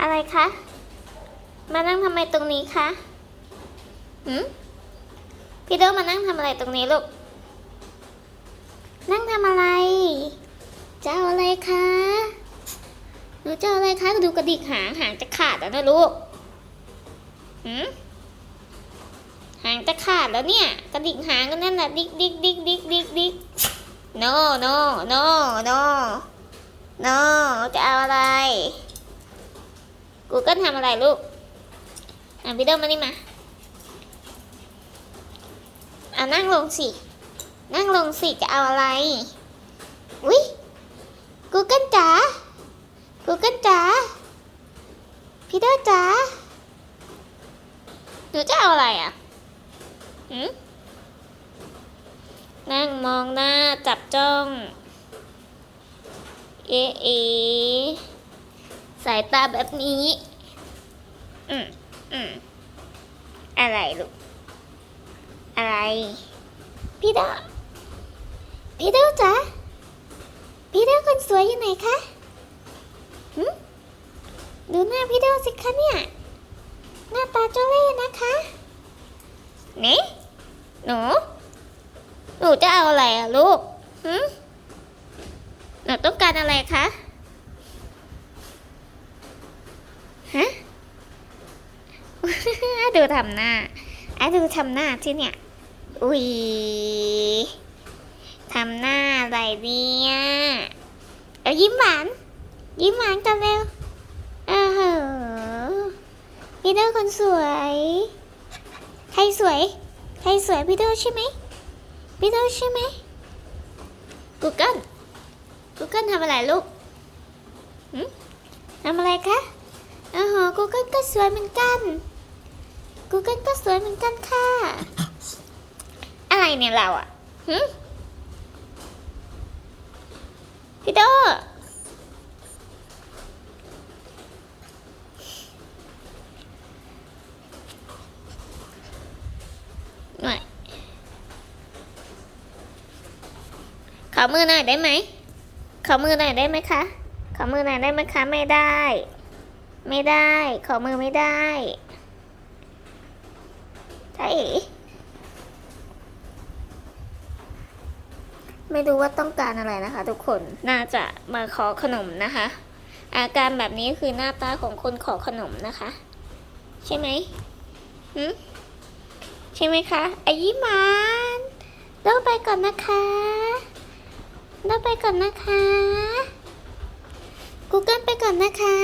อะไรคะ มานั่งทำไมตรงนี้คะหืมพี่โดมานั่งทำอะไรตรงนี้ลูก นั่งทำอะไรจะอาอะไรคะหนูจะเอาอะไรคะดูกระดิกหางหางจะขาดแล้วนะลูกหืมหางจะขาดแล้วเนี่ยกระดิกหางก็นั่นแหละดิกดิกดิกดิกดิกดิก no no no no no จะเอาอะไร กูเกิลทำอะไรลูก อะพี่เดิมมานี่มา อะนั่งลงสิ นั่งลงสิจะเอาอะไร อุ๊ยกูเกิลจ๋า กูเกิลจ๋า พี่เดิมจ๋า หนูจะเอาอะไรอะหืมนั่งมองหน้าจับจ้อง เอะเอะ สายตาแบบนี้ อืมอืมอะไรลูก อะไร พี่เดาพี่เดาจ๋าพี่เดาคนสวยอยู่ไหนคะหึดูหน้าพี่เดาสิคะเนี่ย หน้าตาเจ้าเล่ห์นะคะ นี่ หนู หนูจะเอาอะไรอะลูกหึหนูต้องการอะไรคะ ฮะ ดูทำหน้าไอ้ดูทำหน้าที่เนี่ย อุ้ยทำหน้าอะไรเนี่ยเอายิ้มหวาน ยิ้มหวานกันเร็วเออเหอพี่เดอร์คนสวย ใครสวย ใครสวยพี่เดอร์ใช่ไหมพี่เดอร์ใช่ไหมกูเกิลกูเกิลทำอะไรลูกทำอะไรคะอ๋อกูเกิลก็สวยเหมือนกัน กูเกิลก็สวยเหมือนกันค่ะ อะไรเนี่ยเราอะหืมพี่โดหน่อยขอมือหน่อยได้ไหมขอมือหน่อยได้ไหมคะ ขอมือหน่อยได้ไหมคะ ไม่ได้ ไม่ได้ ขอมือไม่ได้ ใช่เอ๋ไม่รู้ว่าต้องการอะไรนะคะ ทุกคนน่าจะมาขอขนมนะคะ อาการแบบนี้คือหน้าตาของคนขอขนมนะคะ ใช่ไหมหืมใช่ไหมคะไอายิ้มานเราไปก่อนนะคะเราไปก่อนนะคะกูเกิลไปก่อนนะคะ